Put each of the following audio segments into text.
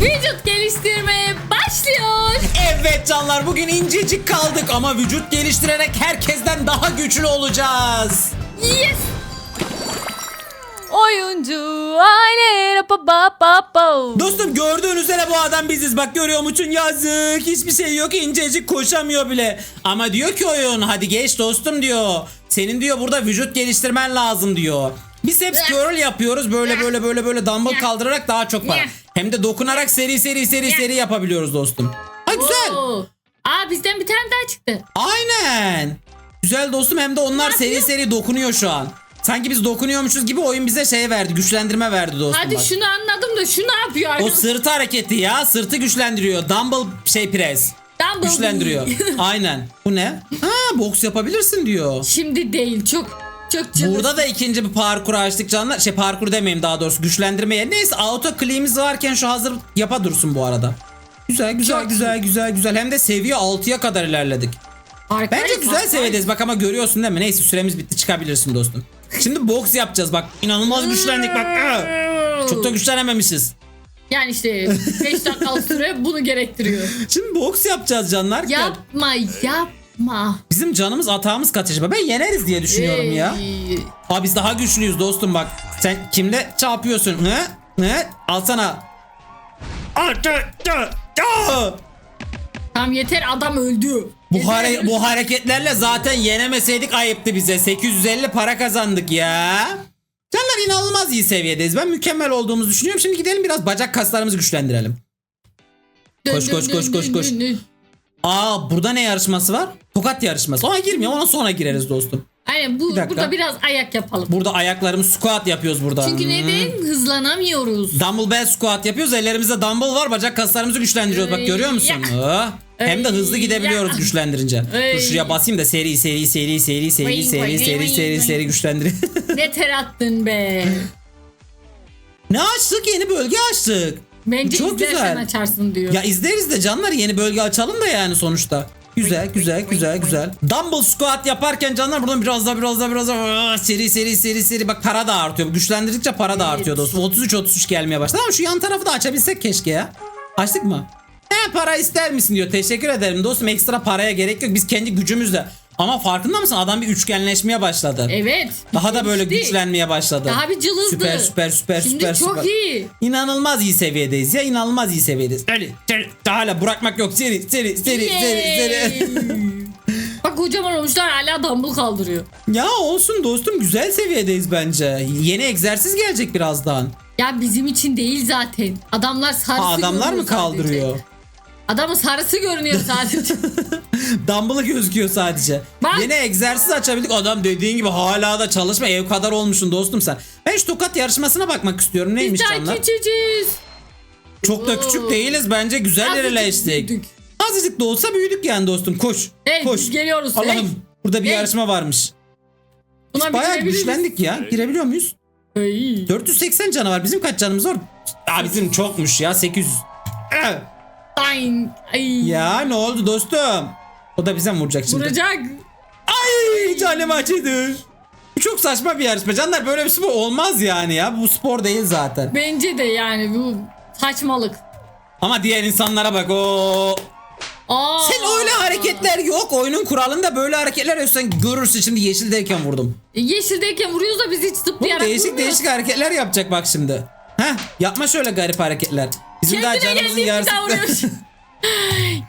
Vücut geliştirmeye başlıyor. Evet canlar bugün incecik kaldık ama vücut geliştirerek herkesten daha güçlü olacağız. Yes. Oyuncu aile pa pa pa pa. Dostum gördüğünüz üzere bu adam biziz. Bak görüyor musun yazık. Hiçbir şey yok incecik koşamıyor bile. Ama diyor ki oyun hadi geç dostum diyor. Senin diyor burada vücut geliştirmen lazım diyor. Biz hep curl yapıyoruz böyle böyle böyle böyle dumbbell kaldırarak daha çok para. Hem de dokunarak seri seri seri seri yapabiliyoruz dostum. Ha güzel. Oo. Aa bizden bir tane daha çıktı. Aynen. Güzel dostum hem de onlar seri seri dokunuyor şu an. Sanki biz dokunuyormuşuz gibi oyun bize şey verdi, güçlendirme verdi dostum. Hadi bak. şunu anladım da şu ne yapıyor O arkadaş? sırt hareketi ya, sırtı güçlendiriyor. Dumbbell şey pres. Dumbbell Güçlendiriyor. Aynen. Bu ne? Ha, boks yapabilirsin diyor. Şimdi değil çok çok cılız. Burada da ikinci bir parkur açtık canlar. Şey parkur demeyeyim daha doğrusu güçlendirmeye. Neyse auto clean'imiz varken şu hazır yapa dursun bu arada. Güzel güzel Çok güzel güzel güzel. Hem de seviye 6'ya kadar ilerledik. Harikayız, Bence güzel harikayız. seviyedeyiz bak ama görüyorsun değil mi? Neyse süremiz bitti çıkabilirsin dostum. Şimdi boks yapacağız bak. inanılmaz güçlendik bak. Çok da güçlenememişiz. Yani işte 5 dakikalık süre bunu gerektiriyor. Şimdi boks yapacağız canlar. Gel. Yapma yapma. Bizim canımız atağımız kaç acaba? Ben yeneriz diye düşünüyorum ya. Aa biz daha güçlüyüz dostum bak. Sen kimle çarpıyorsun? Hı? Hı? Alsana. Tamam yeter adam öldü. Bu, hare- bu hareketlerle zaten yenemeseydik ayıptı bize. 850 para kazandık ya. Canlar inanılmaz iyi seviyedeyiz. Ben mükemmel olduğumuzu düşünüyorum. Şimdi gidelim biraz bacak kaslarımızı güçlendirelim. Dön, Koş, dön, koş, dön, koş, koş, dön, koş. dön, dön. Aa burada ne yarışması var? Tokat yarışması. Ona girmiyor. Ona sonra gireriz dostum. Aynen bu, Bir dakika. burada biraz ayak yapalım. Burada ayaklarımız squat yapıyoruz burada. Çünkü Hmm. neden hızlanamıyoruz. Dumbbell bell squat yapıyoruz. Ellerimizde dumbbell var. Bacak kaslarımızı güçlendiriyoruz. Bak görüyor musun? Aa, Hem de hızlı Ay, gidebiliyoruz ya. güçlendirince. Ay. Dur şuraya basayım da seri seri seri seri seri Vay, seri vay, seri vay, seri vay. seri güçlendiriyor. ne ter attın be. ne açtık? Yeni bölge açtık. Bence Çok izlersen güzel. açarsın diyor. Ya izleriz de canlar yeni bölge açalım da yani sonuçta. Güzel güzel güzel güzel. Dumbbell squat yaparken canlar buradan biraz daha biraz daha biraz daha aa, seri seri seri seri bak para da artıyor. Güçlendirdikçe para da artıyor dostum. 33 33 gelmeye başladı ama şu yan tarafı da açabilsek keşke ya. Açtık mı? He para ister misin diyor. Teşekkür ederim dostum. Ekstra paraya gerek yok. Biz kendi gücümüzle. Ama farkında mısın? Adam bir üçgenleşmeye başladı. Evet. Daha da böyle güçlenmeye başladı. Daha bir cılızdı. Süper süper süper Şimdi süper çok süper. iyi. İnanılmaz iyi seviyedeyiz ya inanılmaz iyi seviyedeyiz. Öyle seri, hala bırakmak yok seri seri seri seri seri. Yay. Bak kocaman olmuşlar hala dumbbell kaldırıyor. ya olsun dostum güzel seviyedeyiz bence. Yeni egzersiz gelecek birazdan. Ya bizim için değil zaten. Adamlar sarısı Ha, adamlar mı kaldırıyor? Sadece. Adamın sarısı görünüyor sadece. Dumbbell'ı gözüküyor sadece. Bak. Yeni egzersiz açabildik. Adam dediğin gibi hala da çalışma ev kadar olmuşsun dostum sen. Ben şu tokat yarışmasına bakmak istiyorum. Biz Neymiş daha canlar? küçücüğüz. Çok da küçük değiliz bence güzel Azıcık büyüdük. Azıcık da olsa büyüdük yani dostum koş. Hey koş. biz geliyoruz. Allah'ım Hey. burada bir Hey. yarışma varmış. Buna Bayağı bitirebiliriz. güçlendik ya. Girebiliyor muyuz? Hey. 480 canavar. Bizim kaç canımız var? Aa bizim çokmuş ya 800. Eh, Ay. Ay. Ya ne oldu dostum? O da bize mi vuracak şimdi? Vuracak. Ay canım acıdı. Çok saçma bir yarışma. Canlar böyle bir spor olmaz yani ya. Bu spor değil zaten. Bence de yani bu saçmalık. Ama diğer insanlara bak o. Aa. Sen öyle hareketler yok. Oyunun kuralında böyle hareketler yok. Sen görürsün şimdi yeşildeyken vurdum. E, Yeşildeyken vuruyoruz da biz hiç Bu zıplayarak değişik vurmuyoruz. değişik hareketler yapacak bak şimdi. Heh yapma şöyle garip hareketler. Bizim daha Kendine canımızın geldiği yarısı.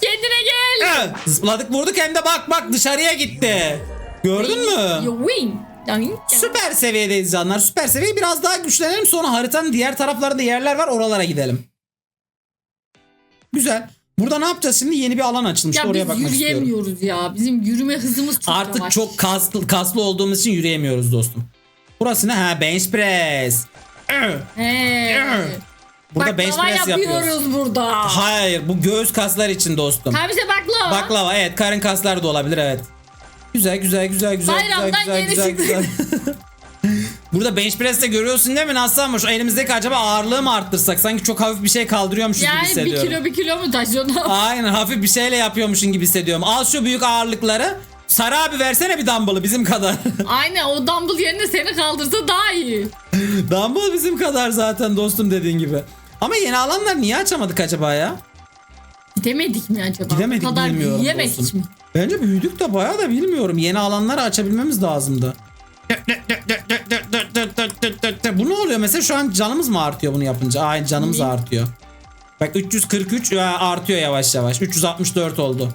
Kendine gel. Eh, Zıpladık vurduk hem de bak bak dışarıya gitti. Gördün mü? You win. Dang. Süper seviyedeyiz canlar. Süper seviye biraz daha güçlenelim. Sonra haritanın diğer taraflarında yerler var. Oralara gidelim. Güzel. Burada ne yapacağız şimdi? Yeni bir alan açılmış. Ya Oraya biz bakmak istiyorum. yürüyemiyoruz ya. Bizim yürüme hızımız çok Artık yavaş. çok kaslı, kaslı olduğumuz için yürüyemiyoruz dostum. Burası ne? Ha bench press. He. Burada bench Baklava press yapıyoruz yapıyoruz. burada. Hayır bu göğüs kaslar için dostum. Ha bize baklava. Baklava evet karın kasları da olabilir evet. Güzel güzel güzel güzel Bayramdan güzel yeni güzel güzel. Burada bench press'te görüyorsun değil mi Naslan? Şu elimizdeki acaba ağırlığı mı arttırsak? Sanki çok hafif bir şey kaldırıyormuşuz gibi Yani bir hissediyorum. kilo bir kilo mu taşıyorsun? Aynen hafif bir şeyle yapıyormuşsun gibi hissediyorum. Al şu büyük ağırlıkları. Sarı abi versene bir dumbbell'ı bizim kadar. Aynen o dumbbell yerine seni kaldırsa daha iyi. Dumbbell bizim kadar zaten dostum dediğin gibi. Ama yeni alanlar niye açamadık acaba ya? Gidemedik mi acaba? Gidemedik Bu kadar bilmiyorum. büyüyemedik dostum. mi? Bence büyüdük de bayağı da bilmiyorum. Yeni alanları açabilmemiz lazımdı. Bu ne oluyor mesela şu an canımız mı artıyor bunu yapınca? Aynen canımız Ne? artıyor. Bak 343 ya, artıyor yavaş yavaş. 364 oldu.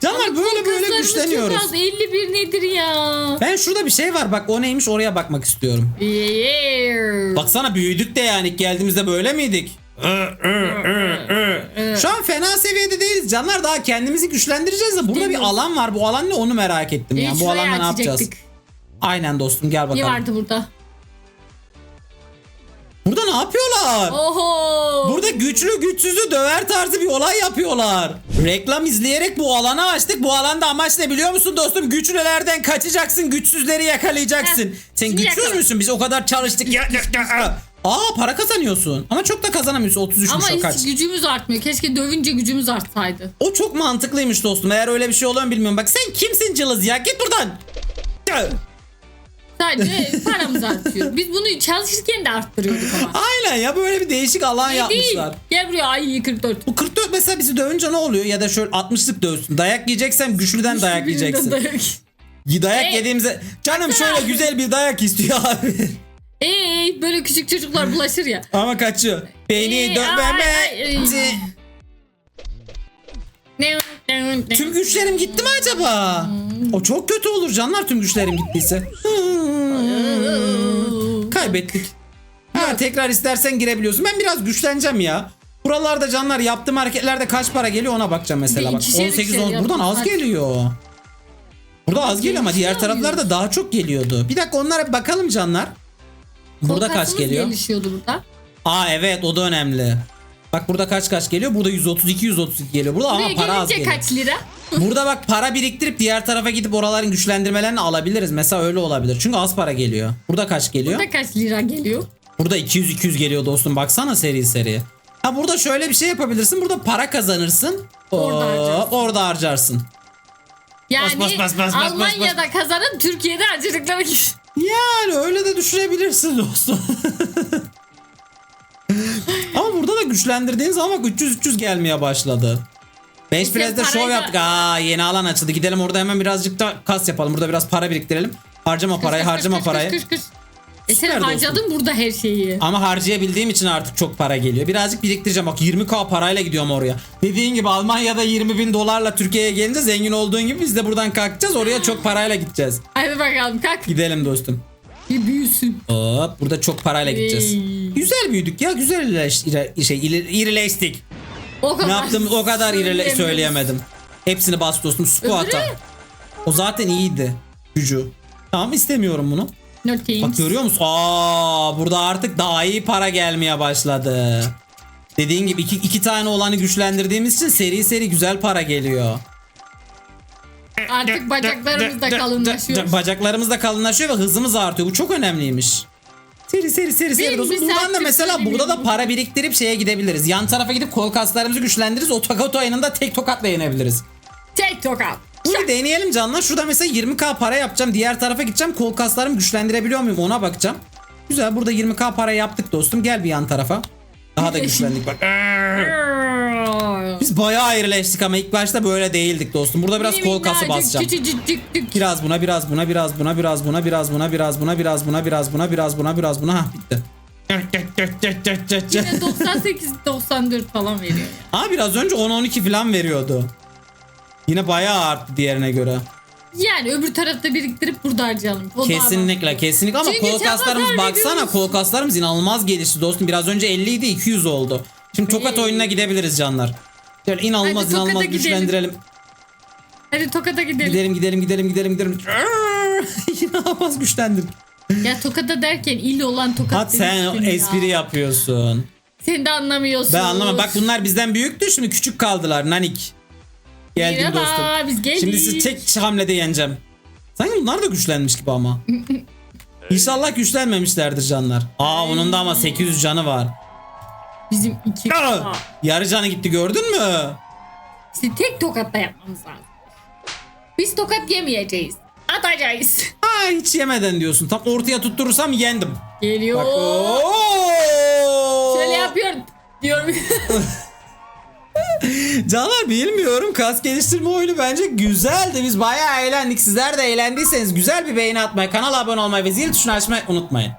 Canlar böyle böyle Kızlarımız güçleniyoruz. Çok az 51 nedir ya? Ben şurada bir şey var bak o neymiş oraya bakmak istiyorum. Yeah. Baksana büyüdük de yani geldiğimizde böyle miydik? Şu an fena seviyede değiliz. Canlar daha kendimizi güçlendireceğiz de burada bir mi? alan var. Bu alan ne onu merak ettim. Bir Yani bu alanda ne yapacağız? açacaktık. Aynen dostum gel Ne bakalım. vardı burada? Ne yapıyorlar? Oho. Burada güçlü güçsüzü döver tarzı bir olay yapıyorlar. Reklam izleyerek bu alanı açtık. Bu alanda amaç ne biliyor musun dostum? Güçlülerden kaçacaksın, güçsüzleri yakalayacaksın. Heh, Sen güçsüz yakala. müsün? Biz o kadar çalıştık. Ya, ya, ya. Aa para kazanıyorsun. Ama çok da kazanamıyorsun. 33 Ama hiç kaç. gücümüz artmıyor. Keşke dövünce gücümüz artsaydı. O çok mantıklıymış dostum. Eğer öyle bir şey oluyor mu bilmiyorum. Bak sen kimsin cılız ya? Git buradan. Sadece paramız artıyor. Biz bunu çalışırken de arttırıyorduk ama. Aynen ya böyle bir değişik alan Ne yapmışlar. değil. Gel buraya ay 44. Bu 44 mesela bizi dövünce ne oluyor? Ya da şöyle 60'lık dövsün. Dayak yiyeceksem güçlüden dayak yiyeceksin. Dayak. Dayak Ee, yediğimizde canım baksana. şöyle güzel bir dayak istiyor abi. Ee, böyle küçük çocuklar bulaşır ya. Ama kaçıyor. Beni Ee, ay, ay, ne- ne- Tüm güçlerim gitti mi acaba? O çok kötü olur canlar tüm güçlerim gittiyse. Kaybettik. Ha, tekrar istersen girebiliyorsun. Ben biraz güçleneceğim ya. Buralarda canlar yaptığım hareketlerde kaç para geliyor ona bakacağım mesela. Bir Bak ikişer 18 ikişer 10 buradan yaptım. az geliyor. Burada az geliyor ama diğer Gelişiyor taraflarda daha çok geliyordu. Bir dakika onlara bir bakalım canlar. Burada kaç geliyor? gelişiyordu burada. Aa evet o da önemli. Bak burada kaç kaç geliyor? Burada 132 132 geliyor. Burada ama Buraya para az geliyor. kaç lira? Burada bak para biriktirip diğer tarafa gidip oraların güçlendirmelerini alabiliriz. Mesela öyle olabilir. Çünkü az para geliyor. Burada kaç geliyor? Burada kaç lira geliyor? Burada 200 200 geliyor dostum. Baksana seri seri. Ha burada şöyle bir şey yapabilirsin. Burada para kazanırsın. Orada Hop, harcarsın. Orada harcarsın. Yani bas, bas, bas, bas, Almanya'da kazanıp Türkiye'de harcadıkları gibi. Yani öyle de düşünebilirsin dostum. Güçlendirdiğin zaman bak 300 300 gelmeye başladı. Sen Prez'de şov yaptık. Aa yeni alan açıldı. Gidelim orada hemen birazcık da kas yapalım. Burada biraz para biriktirelim. Harcama parayı, Kış, harcama kış, parayı. kış, kış, kış. E sen harcadın burada her şeyi. Ama harcayabildiğim için artık çok para geliyor. Birazcık biriktireceğim. Bak 20k parayla gidiyorum oraya. Dediğin gibi Almanya'da 20 bin dolarla Türkiye'ye gelince zengin olduğun gibi biz de buradan kalkacağız. Oraya çok parayla gideceğiz. Hadi bakalım kalk. Gidelim dostum. Bir büyüsün. Hop burada çok parayla gideceğiz. Ey. Güzel büyüdük ya. Güzel ire- şey, ileri- irileştik. O kadar Ne yaptım o kadar irile söyleyemedim. Hepsini bas dostum. Squat'a. O zaten iyiydi. Gücü. Tamam istemiyorum bunu. No Bak görüyor musun? Aa burada artık daha iyi para gelmeye başladı. Dediğin gibi iki, iki tane olanı güçlendirdiğimiz için seri seri güzel para geliyor. Artık bacaklarımız da kalınlaşıyor. Bacaklarımız da kalınlaşıyor ve hızımız artıyor. Bu çok önemliymiş. Seri seri seri seri. Dostum. Buradan da mesela burada da para biriktirip şeye gidebiliriz. Yan tarafa gidip kol kaslarımızı güçlendiririz. O tokato ayında tek tokatla yenebiliriz. Tek tokat. Bunu deneyelim canlar. Şurada mesela 20k para yapacağım. Diğer tarafa gideceğim. Kol kaslarımı güçlendirebiliyor muyum ona bakacağım. Güzel burada 20k para yaptık dostum. Gel bir yan tarafa. Daha da güçlendik bak. Biz bayağı ayrıleştik ama ilk başta böyle değildik dostum. Burada biraz kol kası basacağım. Biraz buna, biraz buna, biraz buna, biraz buna, biraz buna, biraz buna, biraz buna, biraz buna, biraz buna, biraz buna. Hah bitti. Yine 98 94 falan veriyor. Aa biraz önce 10-12 falan veriyordu. Yine bayağı arttı diğerine göre. Yani öbür tarafta biriktirip burada harcayalım. O Kesinlikle kesinlikle ama Çünkü kol kaslarımız çaba baksana kol kaslarımız inanılmaz gelişti dostum. Biraz önce 50 idi 200 oldu. Şimdi tokat Hey. oyununa gidebiliriz canlar. Şöyle inanılmaz Hadi tokata inanılmaz gidelim. güçlendirelim. Hadi Tokat'a gidelim. Gidelim gidelim gidelim gidelim gidelim. inanılmaz güçlendim. Ya Tokat'a derken il olan Tokat Hat sen demiştim ya. espri yapıyorsun. Sen de anlamıyorsun. Ben anlamam. Bak bunlar bizden büyüktü şimdi küçük kaldılar nanik. Geldim Merhaba, dostum. biz geldik. Şimdi sizi tek hamlede yeneceğim. Sanki bunlar da güçlenmiş gibi ama. İnşallah güçlenmemişlerdir canlar. Aa onun da ama 800 canı var. Bizim iki Aa, yarı canı gitti gördün mü? İşte tek tokatla yapmamız lazım. Biz tokat yemeyeceğiz. Atacağız. Aa hiç yemeden diyorsun. Tam ortaya tutturursam yendim. Geliyor. Bak. Oo! Şöyle yapıyorum. Diyorum. Canlar bilmiyorum kas geliştirme oyunu bence güzeldi. Biz bayağı eğlendik. Sizler de eğlendiyseniz güzel bir beğeni atmayı, kanala abone olmayı ve zil tuşunu açmayı unutmayın.